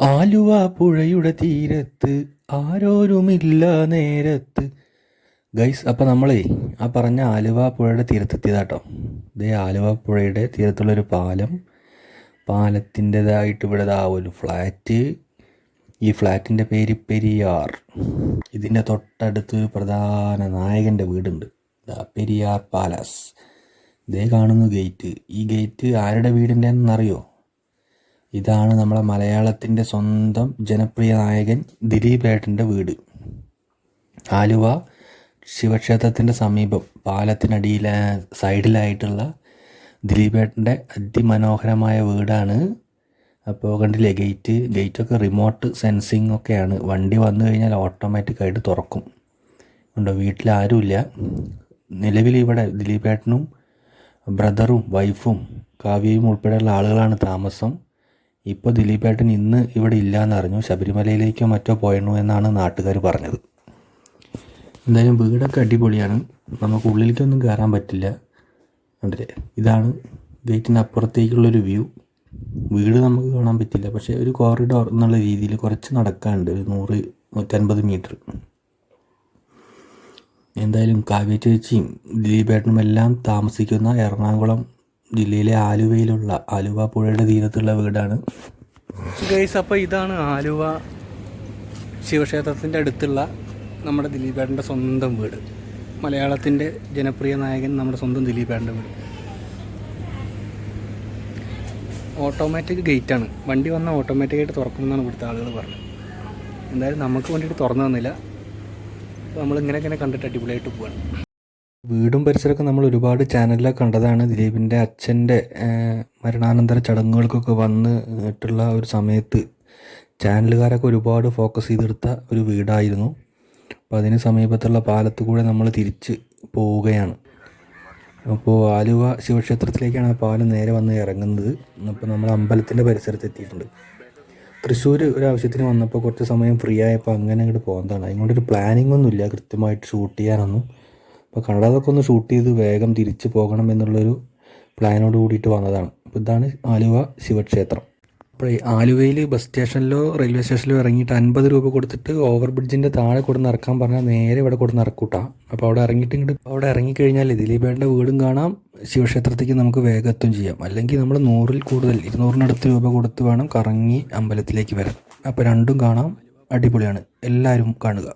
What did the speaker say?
ആലുവ പുഴയുടെ തീരത്ത് ആരോരുമില്ല നേരത്ത്. ഗൈസ് അപ്പം നമ്മളേ ആ പറഞ്ഞ ആലുവ പുഴയുടെ തീരത്തെത്തിയതാട്ടോ. ഇതേ ആലുവ പുഴയുടെ തീരത്തുള്ളൊരു പാലം. പാലത്തിന്റെതായിട്ട് ഇവിടെ ആ ഒരു ഫ്ലാറ്റ്. ഈ ഫ്ലാറ്റിന്റെ പേര് പെരിയാർ. ഇതിന്റെ തൊട്ടടുത്ത് പ്രധാന നായകന്റെ വീടുണ്ട്. പെരിയാർ പാലസ്. ഇതേ കാണുന്നു ഗേറ്റ്. ഈ ഗേറ്റ് ആരുടെ വീടിന്റെ എന്നറിയോ ഇതാണ് നമ്മളെ മലയാളത്തിന്റെ സ്വന്തം ജനപ്രിയ നായകൻ ദിലീപ് ഏട്ടന്റെ വീട്. ആലുവ ശിവക്ഷേത്രത്തിന്റെ സമീപം പാലത്തിനടിയിലെ സൈഡിലായിട്ടുള്ള ദിലീപ് ദിലീപേട്ടന്റെ അതിമനോഹരമായ വീടാണ്. അപ്പോൾ കണ്ടില്ലേ ഗേറ്റ് ഗേറ്റൊക്കെ റിമോട്ട് സെൻസിങ് ഒക്കെയാണ്. വണ്ടി വന്നു കഴിഞ്ഞാൽ ഓട്ടോമാറ്റിക്കായിട്ട് തുറക്കും. ഉണ്ടോ വീട്ടിൽ ആരുമില്ല. നിലവിൽ ഇവിടെ ദിലീപ് ഏട്ടനും ബ്രദറും വൈഫും കാവ്യയും ഉൾപ്പെടെയുള്ള ആളുകളാണ് താമസം. ഇപ്പോൾ ദിലീപേട്ടൻ ഇന്ന് ഇവിടെ ഇല്ലയെന്ന് അറിഞ്ഞു. ശബരിമലയിലേക്കോ മറ്റോ പോയണു എന്നാണ് നാട്ടുകാർ പറഞ്ഞത്. എന്തായാലും വീടൊക്കെ അടിപൊളിയാണ്. നമുക്ക് ഉള്ളിലേക്കൊന്നും കയറാൻ പറ്റില്ല. കണ്ടില്ലേ ഇതാണ് ഗേറ്റിന് അപ്പുറത്തേക്കുള്ളൊരു വ്യൂ. വീട് നമുക്ക് കാണാൻ പറ്റില്ല. പക്ഷേ ഒരു കോറിഡോർ എന്നുള്ള രീതിയിൽ കുറച്ച് നടക്കാനുണ്ട്. ഒരു നൂറ് നൂറ്റൻപത് മീറ്റർ. എന്തായാലും കാവ്യ ചേച്ചിയും ദിലീപേട്ടനും എല്ലാം താമസിക്കുന്ന എറണാകുളം ജില്ലയിലെ ആലുവയിലുള്ള ആലുവ പുഴയുടെ തീരത്തുള്ള വീടാണ്. ഗൈസ് അപ്പോൾ ഇതാണ് ആലുവ ശിവക്ഷേത്രത്തിന്റെ അടുത്തുള്ള നമ്മുടെ ദിലീപേട്ടന്റെ സ്വന്തം വീട്. മലയാളത്തിന്റെ ജനപ്രിയ നായകൻ നമ്മുടെ സ്വന്തം ദിലീപേട്ടന്റെ വീട്. ഓട്ടോമാറ്റിക് ഗേറ്റ് ആണ്. വണ്ടി വന്നാൽ ഓട്ടോമാറ്റിക്കായിട്ട് തുറക്കുമെന്നാണ് ഇവിടുത്തെ ആളുകൾ പറഞ്ഞത്. എന്തായാലും നമുക്ക് വേണ്ടിയിട്ട് തുറന്നു തന്നില്ല. അപ്പോൾ നമ്മൾ ഇങ്ങനെ ഇങ്ങനെ കണ്ടിട്ട് അടിപൊളിയായിട്ട് പോവാണ്. വീടും പരിസരമൊക്കെ നമ്മൾ ഒരുപാട് ചാനലിലൊക്കെ കണ്ടതാണ്. ദിലീപിന്റെ അച്ഛന്റെ മരണാനന്തര ചടങ്ങുകൾക്കൊക്കെ വന്ന് ഇട്ടുള്ള ഒരു സമയത്ത് ചാനലുകാരൊക്കെ ഒരുപാട് ഫോക്കസ് ചെയ്തെടുത്ത ഒരു വീടായിരുന്നു. അപ്പോൾ അതിന് സമീപത്തുള്ള പാലത്ത് കൂടെ നമ്മൾ തിരിച്ച് പോവുകയാണ്. അപ്പോൾ ആലുവ ശിവക്ഷേത്രത്തിലേക്കാണ് ആ പാലം നേരെ വന്ന് ഇറങ്ങുന്നത്. അപ്പോൾ നമ്മൾ അമ്പലത്തിന്റെ പരിസരത്ത് എത്തിയിട്ടുണ്ട്. തൃശ്ശൂർ ഒരു ആവശ്യത്തിന് വന്നപ്പോൾ കുറച്ച് സമയം ഫ്രീ ആയപ്പോൾ അങ്ങനെ അങ്ങോട്ട് പോകുന്നതാണ് അതുകൊണ്ടൊരു പ്ലാനിങ് ഒന്നുമില്ല. കൃത്യമായിട്ട് ഷൂട്ട് ചെയ്യാനൊന്നും. അപ്പോൾ കണ്ടതൊക്കെ ഒന്ന് ഷൂട്ട് ചെയ്ത് വേഗം തിരിച്ച് പോകണം എന്നുള്ളൊരു പ്ലാനോട് കൂടിയിട്ട് വന്നതാണ്. അപ്പോൾ ഇതാണ് ആലുവ ശിവക്ഷേത്രം. അപ്പോൾ ആലുവയിൽ ബസ് സ്റ്റേഷനിലോ റെയിൽവേ സ്റ്റേഷനിലോ ഇറങ്ങിയിട്ട് അൻപത് രൂപ കൊടുത്തിട്ട് ഓവർ ബ്രിഡ്ജിന്റെ താഴെ കൊടുന്ന് ഇറക്കാൻ പറഞ്ഞാൽ നേരെ ഇവിടെ കൊടുന്ന് ഇറക്കൂട്ടാം. അപ്പോൾ അവിടെ ഇറങ്ങിയിട്ട് ഇങ്ങോട്ട് അവിടെ ഇറങ്ങിക്കഴിഞ്ഞാൽ ദിലീപേട്ടന്റെ വീടും കാണാം. ശിവക്ഷേത്രത്തേക്ക് നമുക്ക് വേഗത്വം ചെയ്യാം. അല്ലെങ്കിൽ നമ്മൾ നൂറിൽ കൂടുതൽ ഇരുന്നൂറിനടുത്ത് രൂപ കൊടുത്ത് വേണം കറങ്ങി അമ്പലത്തിലേക്ക് വരാൻ. അപ്പോൾ രണ്ടും കാണാം. അടിപൊളിയാണ്. എല്ലാവരും കാണുക.